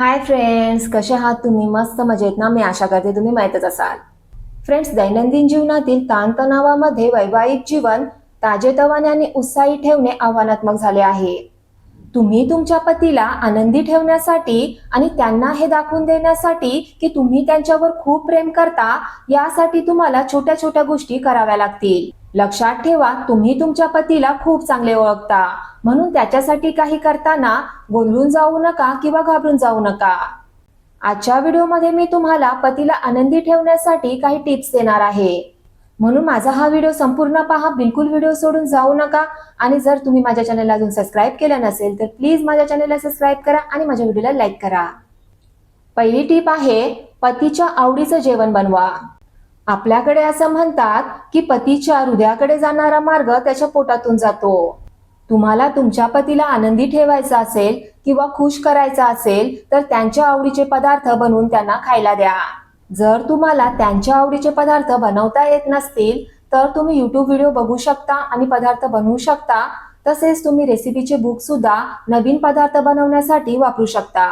Hi friends कसे आहात तुम्ही? मस्त मजेत ना? मी आशा करते तुम्ही माहीतच असाल. फ्रेंड्स दैनंदिन जीवनातील ताणतणावामध्ये वैवाहिक जीवन ताजेतवाने आणि उत्साही ठेवणे आव्हानात्मक झाले आहे. तुम्ही तुमच्या पतीला आनंदी ठेवण्यासाठी आणि त्यांना हे दाखवून देण्यासाठी की तुम्ही त्यांच्यावर खूप प्रेम करता यासाठी तुम्हाला छोट्या छोट्या गोष्टी कराव्या लागतील. लक्षात ठेवा तुम्ही तुमच्या पतीला खूप चांगले ओळखता. म्हणून त्याच्यासाठी काही करताना गोंधळून जाऊ नका किंवा घाबरून जाऊ नका. आजच्या व्हिडिओमध्ये मी तुम्हाला पतीला आनंदी ठेवण्यासाठी काही टिप्स देणार आहे. म्हणून माझा हा व्हिडिओ संपूर्ण पहा बिलकुल व्हिडिओ सोडून जाऊ नका. आणि जर तुम्ही माझ्या चॅनलला अजून सबस्क्राईब केलं नसेल तर प्लीज माझ्या चॅनलला सबस्क्राईब करा आणि माझ्या व्हिडिओला लाईक करा. पहिली टीप आहे पतीच्या आवडीचं जेवण बनवा. आपल्याकडे असं म्हणतात की पतीच्या हृदयाकडे जाणारा मार्ग त्याच्या पोटातून जातो. तुम्हाला तुमच्या पतीला आनंदी ठेवायचा असेल किंवा खुश करायचा असेल तर त्यांच्या आवडीचे पदार्थ बनवून त्यांना खायला द्या. जर तुम्हाला त्यांच्या आवडीचे पदार्थ बनवता येत नसतील तर तुम्ही युट्यूब व्हिडिओ बघू शकता आणि पदार्थ बनवू शकता. तसेच तुम्ही रेसिपीचे बुक सुद्धा नवीन पदार्थ बनवण्यासाठी वापरू शकता.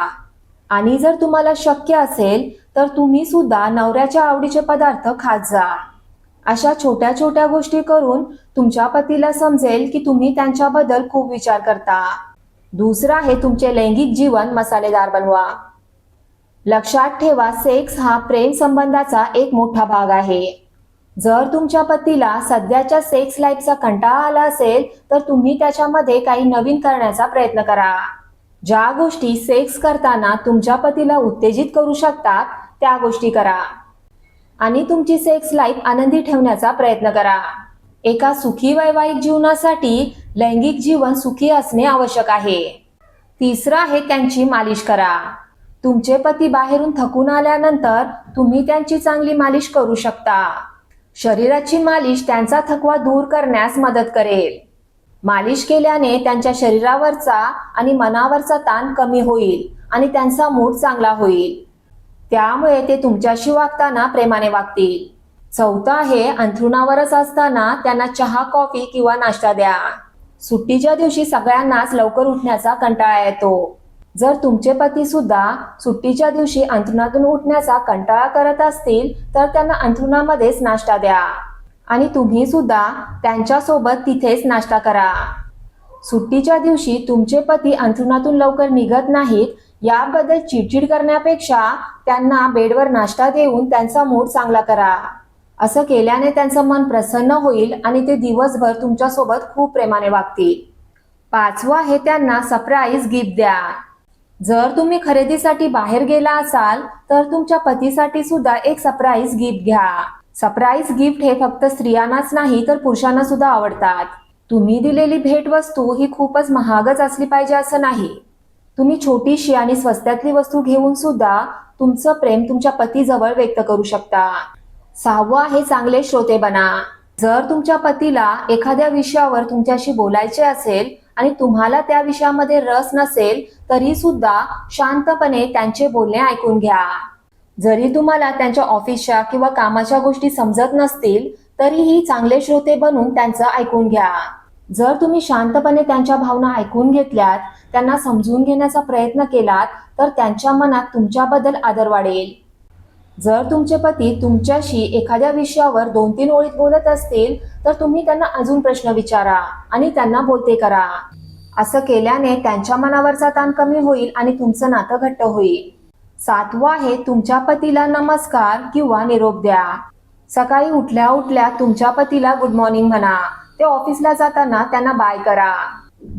आणि जर तुम्हाला शक्य असेल तर तुम्ही सुद्धा नवऱ्याच्या आवडीचे पदार्थ खात जा. अशा छोट्या छोट्या गोष्टी करून तुमच्या पतीला समजेल की तुम्ही त्यांच्याबद्दल खूप विचार करता. दुसरं आहे तुमचे लैंगिक जीवन मसालेदार बनवा. लक्षात ठेवा सेक्स हा प्रेम संबंधाचा एक मोठा भाग आहे. जर तुमच्या पतीला सध्याच्या सेक्स लाईफचा कंटाळा आला असेल तर तुम्ही त्याच्यामध्ये काही नवीन करण्याचा प्रयत्न करा. ज्या गोष्टी सेक्स करताना तुमच्या पतीला उत्तेजित करू शकतात त्या गोष्टी करा. आणि तुमची सेक्स लाईफ आनंदी ठेवण्याचा प्रयत्न करा. एका सुखी वैवाहिक जीवनासाठी लैंगिक जीवन सुखी असणे आवश्यक आहे. तिसरं आहे त्यांची मालिश करा. तुमचे पती बाहेरून थकून आल्यानंतर तुम्ही त्यांची चांगली मालिश करू शकता. शरीराची मालिश त्यांचा थकवा दूर करण्यास मदत करेल. मालिश केल्याने त्यांच्या शरीरावरचा आणि मनावरचा ताण कमी होईल आणि त्यांचा मूड चांगला होईल. त्यामुळे ते तुमच्याशी वागताना प्रेमाने वागतील. चौथं आहे अंथरुणावरच असताना त्यांना चहा कॉफी किंवा नाश्ता द्या. सुट्टीच्या दिवशी सगळ्यांनाच लवकर उठण्याचा कंटाळा येतो. जर तुमचे पती सुद्धा सुट्टीच्या दिवशी अंथरुणातून उठण्याचा कंटाळा करत असतील तर त्यांना अंथरुणामध्येच नाश्ता द्या. आणि तुम्ही सुद्धा त्यांच्यासोबत तिथेच नाश्ता करा. सुट्टीच्या दिवशी तुमचे पती अंथरुणातून लवकर निघत नाहीत याबद्दल चिडचिड करण्यापेक्षा त्यांना बेडवर नाश्ता देऊन त्यांचा मूड चांगला करा. असं केल्याने त्यांचं मन प्रसन्न होईल आणि ते दिवसभर तुमच्यासोबत खूप प्रेमाने वागतील. पाचवं आहे त्यांना सरप्राईज गिफ्ट द्या. जर तुम्ही खरेदीसाठी बाहेर गेला असाल तर तुमच्या पतीसाठी सुद्धा एक सरप्राईज गिफ्ट घ्या. सरप्राईज गिफ्ट हे फक्त स्त्रियांनाच नाही तर पुरुषांना सुद्धा आवडतात. तुम्ही दिलेली भेटवस्तू ही खूपच महागच असली पाहिजे असं नाही. तुम्ही छोटीशी आणि स्वस्त्यातली वस्तू घेऊन सुद्धा तुमचं प्रेम तुमच्या पतीजवळ व्यक्त करू शकता. सहावं आहे चांगले श्रोते बना. जर तुमच्या पतीला एखाद्या विषयावर तुमच्याशी बोलायचे असेल आणि तुम्हाला त्या विषयामध्ये रस नसेल तरी सुद्धा शांतपणे त्यांचे बोलणे ऐकून घ्या. जरी तुम्हाला त्यांच्या ऑफिसच्या किंवा कामाच्या गोष्टी समजत नसतील तरीही चांगले श्रोते बनून त्यांचं ऐकून घ्या. जर तुम्ही शांतपणे त्यांच्या भावना ऐकून घेतल्यात त्यांना समजून घेण्याचा प्रयत्न केलात तर त्यांच्या मनात तुमच्याबद्दल आदर वाढेल. जर तुमचे पती तुमच्याशी एखाद्या विषयावर दोन तीन ओळीत बोलत असतील तर तुम्ही त्यांना अजून प्रश्न विचारा आणि त्यांना बोलते करा. असं केल्याने त्यांच्या मनावरचा ताण कमी होईल आणि तुमचं नातं घट्ट होईल. सातवा आहे तुमच्या पतीला नमस्कार किंवा निरोप द्या. सकाळी उठल्या उठल्या तुमच्या पतीला गुड मॉर्निंग म्हणा. ते ऑफिसला जाताना त्यांना बाय करा.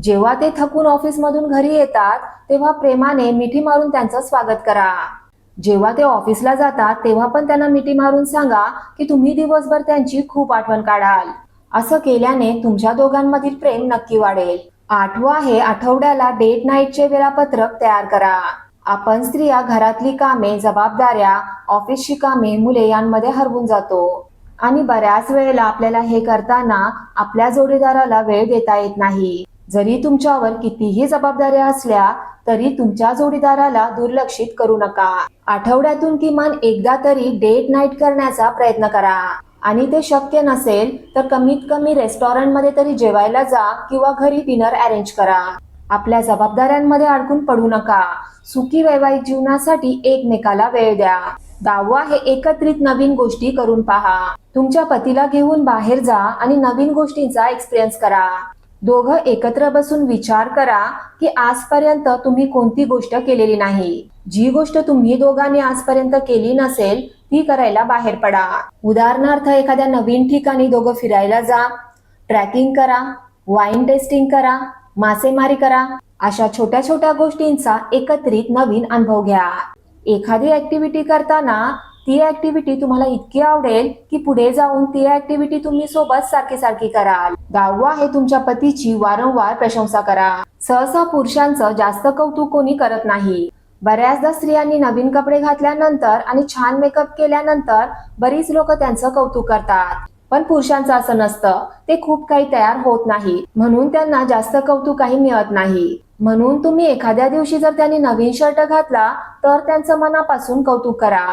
जेव्हा ते थकून ऑफिसमधून घरी येतात तेव्हा प्रेमाने मिठी मारून त्यांचं स्वागत करा. जेव्हा ते ऑफिसला जातात तेव्हा पण त्यांना मिठी मारून सांगा की तुम्ही दिवसभर त्यांची खूप आठवण काढाल. असं केल्याने तुमच्या दोघांमधील प्रेम नक्की वाढेल. आठवा आहे आठवड्याला डेट नाईटचे वेळापत्रक तयार करा. आपण स्त्रिया घरातली कामे जबाबदाऱ्या ऑफिसची कामे मुले यांमध्ये हरवून जातो. आणि बऱ्याच वेळेला आपल्याला हे करताना आपल्या जोडीदाराला वेळ देता येत नाही. जरी तुमच्यावर कितीही जबाबदाऱ्या असल्या तरी तुमच्या जोडीदाराला दुर्लक्षित करू नका. आठवड्यातून किमान एकदा तरी डेट नाईट करण्याचा प्रयत्न करा. आणि ते शक्य नसेल तर कमीत कमी रेस्टॉरंटमध्ये तरी जेवायला जा किंवा घरी डिनर अरेंज करा. आपल्या जबाबदाऱ्यांमध्ये अडकून पडू नका. सुखी वैवाहिक जीवनासाठी एकमेकाला वेळ द्या. दहावा हे एकत्रित नवीन गोष्टी करून पहा. तुमच्या पतीला घेऊन बाहेर जा आणि नवीन गोष्टींचा एक्सपिरियन्स करा. दोघं एकत्र बसून विचार करा की आजपर्यंत तुम्ही कोणती गोष्ट केलेली नाही. जी गोष्ट तुम्ही दोघांनी आजपर्यंत केली नसेल ती करायला बाहेर पडा. उदाहरणार्थ एखाद्या नवीन ठिकाणी दोघं फिरायला जा. ट्रॅकिंग करा. वाईन टेस्टिंग करा. मासेमारी करा. अशा छोट्या छोट्या गोष्टींचा एकत्रित नवीन अनुभव घ्या. एखादी ऍक्टिव्हिटी करताना ती ऍक्टिव्हिटी तुम्हाला इतकी आवडेल की पुढे जाऊन ती ऍक्टिव्हिटी तुम्ही सोबत सारखी सारखी कराल. दहावा आहे तुमच्या पतीची वारंवार प्रशंसा करा. सहसा पुरुषांचं जास्त कौतुक कोणी करत नाही. बऱ्याचदा स्त्रियांनी नवीन कपडे घातल्यानंतर आणि छान मेकअप केल्यानंतर बरीच लोक त्यांचं कौतुक करतात. पण पुरुषांचं असं नसतं. ते खूप काही तयार होत नाही. म्हणून त्यांना जास्त कौतुक काही मिळत नाही. म्हणून तुम्ही एखाद्या दिवशी जर त्यांनी नवीन शर्ट घातला तर त्यांचं मनापासून कौतुक करा.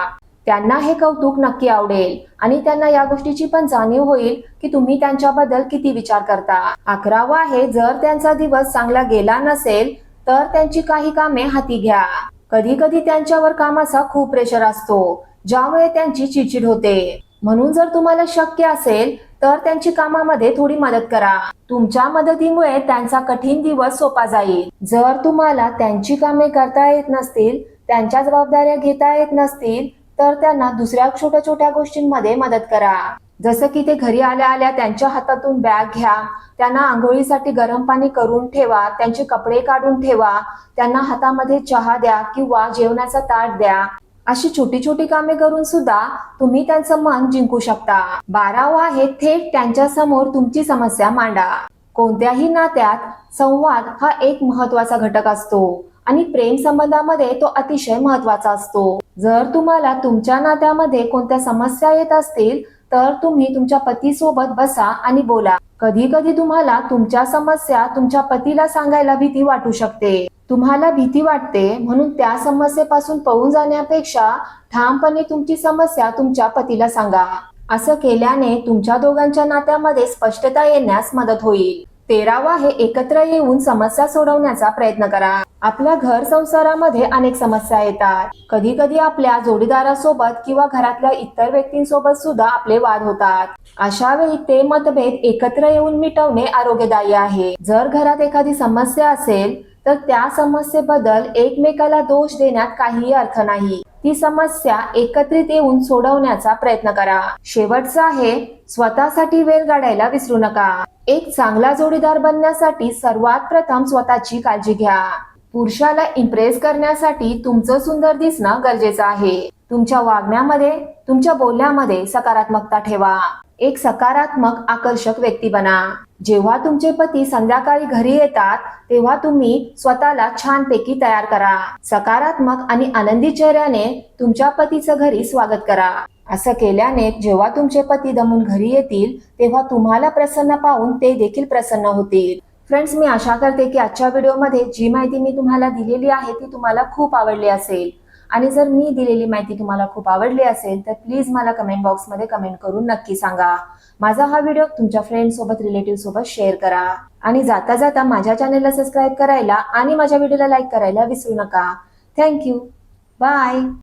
त्यांना हे कौतुक नक्की आवडेल. आणि त्यांना या गोष्टीची पण जाणीव होईल की तुम्ही त्यांच्याबद्दल किती विचार करता. अकरावा आहे जर त्यांचा दिवस चांगला गेला नसेल तर त्यांची काही कामे हाती घ्या. कधी कधी त्यांच्यावर कामाचा खूप प्रेशर असतो ज्यामुळे त्यांची चिडचिड होते. म्हणून जर तुम्हाला शक्य असेल तर त्यांची कामामध्ये थोडी मदत करा. तुमच्या मदतीमुळे त्यांचा कठीण दिवस सोपा जाईल. जर तुम्हाला त्यांची कामे करता येत नसतील त्यांच्या जबाबदाऱ्या घेता येत नसतील तर त्यांना दुसऱ्या छोट्या छोट्या गोष्टींमध्ये मदत करा. जसं की ते घरी आल्या आल्या त्यांच्या हातातून बॅग घ्या त्यांना आंघोळीसाठी गरम पाणी करून ठेवा त्यांचे कपडे काढून ठेवा त्यांना हातामध्ये चहा द्या किंवा जेवणाचा ताट द्या. अशी छोटी छोटी कामे करून सुद्धा तुम्ही त्यांचं मन जिंकू शकता. बारावा आहे थेट त्यांच्यासमोर तुमची समस्या मांडा. कोणत्याही नात्यात संवाद हा एक महत्त्वाचा घटक असतो आणि प्रेम संबंधामध्ये तो अतिशय महत्त्वाचा असतो. जर तुम्हाला तुमच्या नात्यामध्ये कोणत्या समस्या येत असतील तर तुम्ही तुमच्या पतीसोबत बसा आणि बोला. कधी कधी तुम्हाला तुमच्या समस्या तुमच्या पतीला सांगायला भीती वाटू शकते. तुम्हाला भीती वाटते म्हणून त्या समस्येपासून पळून जाण्यापेक्षा ठामपणे तुमची समस्या तुमच्या पतीला सांगा. असं केल्याने तुमच्या दोघांच्या नात्यामध्ये स्पष्टता येण्यास मदत होईल. तेरावा हे एकत्र येऊन समस्या सोडवण्याचा प्रयत्न करा. आपल्या घर संसारामध्ये अनेक समस्या येतात. कधी कधी आपल्या जोडीदारासोबत किंवा घरातल्या इतर व्यक्तींसोबत सुद्धा आपले वाद होतात. अशा वेळी ते मतभेद एकत्र येऊन मिटवणे आरोग्यदायी आहे. जर घरात एखादी समस्या असेल तर त्या समस्येबद्दल एकमेकाला दोष देण्यात काहीही अर्थ नाही. ती समस्या एकत्रित येऊन सोडवण्याचा प्रयत्न करा. शेवटचा आहे स्वतःसाठी वेळ काढायला विसरू नका. एक चांगला जोडीदार बनण्यासाठी सर्वात प्रथम स्वतःची काळजी घ्या. पुरुषाला इम्प्रेस करण्यासाठी तुमचं सुंदर दिसणं गरजेचं आहे. तुमच्या वागण्यामध्ये तुमच्या बोलण्यामध्ये सकारात्मकता ठेवा. एक सकारात्मक आकर्षक व्यक्ती बना. जेव्हा तुमचे पती संध्याकाळी घरी येतात तेव्हा तुम्ही स्वतःला छानपैकी तयार करा. सकारात्मक आणि आनंदी चेहऱ्याने तुमच्या पतीचं घरी स्वागत करा. असं केल्याने जेव्हा तुमचे पती दमून घरी येतील तेव्हा तुम्हाला प्रसन्न पाहून ते देखील प्रसन्न होतील. फ्रेंड्स मी आशा करते की आजच्या व्हिडिओमध्ये जी माहिती मी तुम्हाला दिलेली आहे ती तुम्हाला खूप आवडली असेल. आणि जर मी दिलेली माहिती तुम्हाला खूप आवडली असेल तर प्लीज मला कमेंट बॉक्समध्ये कमेंट करून नक्की सांगा. माझा हा व्हिडिओ तुमच्या फ्रेंड सोबत रिलेटिव्ह सोबत शेअर करा. आणि जाता जाता माझ्या चॅनेलला सबस्क्राईब करायला आणि माझ्या व्हिडिओला लाईक करायला विसरू नका. Thank you bye